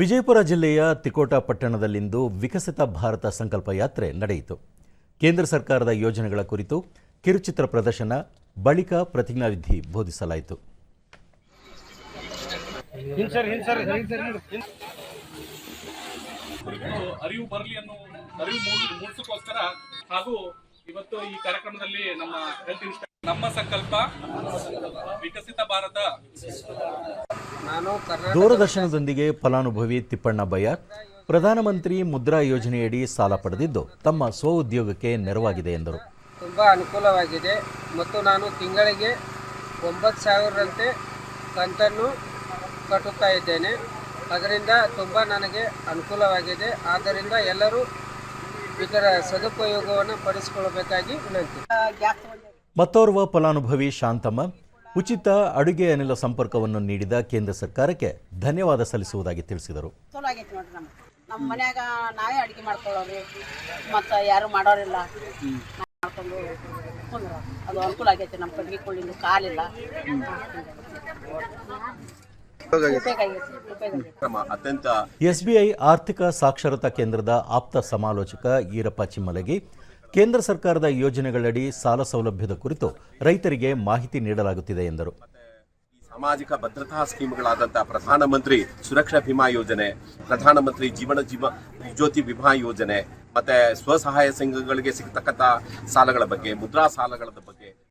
ವಿಜಯಪುರ ಜಿಲ್ಲೆಯ ತಿಕೋಟಾ ಪಟ್ಟಣದಲ್ಲಿಂದು ವಿಕಸಿತ ಭಾರತ ಸಂಕಲ್ಪ ಯಾತ್ರೆ ನಡೆಯಿತು. ಕೇಂದ್ರ ಸರ್ಕಾರದ ಯೋಜನೆಗಳ ಕುರಿತು ಕಿರುಚಿತ್ರ ಪ್ರದರ್ಶನ, ಬಳಿಕ ಪ್ರತಿಜ್ಞಾವಿಧಿ ಬೋಧಿಸಲಾಯಿತು. ಅರಿವು ಬರಲಿ ಅನ್ನೋ ಅರಿವು ಹಾಗೂ ಇವತ್ತು ಈ ಕಾರ್ಯಕ್ರಮದಲ್ಲಿ ನಮ್ಮ ಹೆಲ್ತ್ ನಮ್ಮ ಸಂಕಲ್ಪ ವಿಕಸಿತ ಭಾರತ. ದೂರದರ್ಶನದೊಂದಿಗೆ ಫಲಾನುಭವಿ ತಿಪ್ಪಣ್ಣ ಬಯ್ಯಾರ್ ಪ್ರಧಾನಮಂತ್ರಿ ಮುದ್ರಾ ಯೋಜನೆಯಡಿ ಸಾಲ ಪಡೆದಿದ್ದು ತಮ್ಮ ಸ್ವಉದ್ಯೋಗಕ್ಕೆ ನೆರವಾಗಿದೆ ಎಂದರು. ತುಂಬ ಅನುಕೂಲವಾಗಿದೆ ಮತ್ತು ನಾನು ತಿಂಗಳಿಗೆ ಒಂಬತ್ತು ಸಾವಿರದಂತೆ ಕಂತನ್ನು ಕಟ್ಟುತ್ತಾ ಇದ್ದೇನೆ. ಅದರಿಂದ ತುಂಬ ನನಗೆ ಅನುಕೂಲವಾಗಿದೆ. ಆದ್ದರಿಂದ ಎಲ್ಲರೂ ಇದರ ಸದುಪಯೋಗವನ್ನು ಪಡಿಸಿಕೊಳ್ಳಬೇಕಾಗಿ ವಿನಂತಿ. ಮತ್ತೋರ್ವ ಫಲಾನುಭವಿ ಶಾಂತಮ್ಮ ಉಚಿತ ಅಡುಗೆ ಅನಿಲ ಸಂಪರ್ಕವನ್ನು ನೀಡಿದ ಕೇಂದ್ರ ಸರ್ಕಾರಕ್ಕೆ ಧನ್ಯವಾದ ಸಲ್ಲಿಸುವುದಾಗಿ ತಿಳಿಸಿದರು. ಚಲೋ ಆಗೈತಿ ನೋಡ್ರಿ ನಮ್ಗೆ. ನಮ್ಮ ಮನ್ಯಾಗ ನಾವೇ ಅಡುಗೆ ಮಾಡ್ಕೊಳ್ಳೋರಿ ಮತ್ತು ಯಾರು ಮಾಡೋರಿಲ್ಲ. ಮಾಡ್ಕೊಂಡು ಕುಂದ್ರ. ಅದು ಅನುಕೂಲ ಆಗೈತಿ ನಮ್ಮ ಕಡ್ಗೆ ಕೊಳ್ಳಿಂದು ಕಾಲಿಲ್ಲ. ಉಪಯೋಗ ಆಗೈತಿ. ಉಪಯೋಗ ಆಗೈತಿ ಕ್ರಮ ಅತ್ಯಂತ ಎಸ್ಬಿಐ ಆರ್ಥಿಕ ಸಾಕ್ಷರತಾ ಕೇಂದ್ರದ ಆಪ್ತ ಸಮಾಲೋಚಕ ಈರಪ್ಪ ಚಿಮ್ಮಲಗಿ ಕೇಂದ್ರ ಸರ್ಕಾರದ ಯೋಜನೆಗಳಡಿ ಸಾಲ ಸೌಲಭ್ಯದ ಕುರಿತು ರೈತರಿಗೆ ಮಾಹಿತಿ ನೀಡಲಾಗುತ್ತಿದೆ ಎಂದರು. ಸಾಮಾಜಿಕ ಭದ್ರತಾ ಸ್ಕೀಮ್ಗಳಾದಂತಹ ಪ್ರಧಾನಮಂತ್ರಿ ಸುರಕ್ಷಾ ಭೀಮಾ ಯೋಜನೆ, ಪ್ರಧಾನಮಂತ್ರಿ ಜೀವನ ಜೀವ ಜ್ಯೋತಿ ವಿಮಾ ಯೋಜನೆ, ಮತ್ತೆ ಸ್ವಸಹಾಯ ಸಂಘಗಳಿಗೆ ಸಿಗತಕ್ಕಂತಹ ಸಾಲಗಳ ಬಗ್ಗೆ, ಮುದ್ರಾ ಸಾಲಗಳ ಬಗ್ಗೆ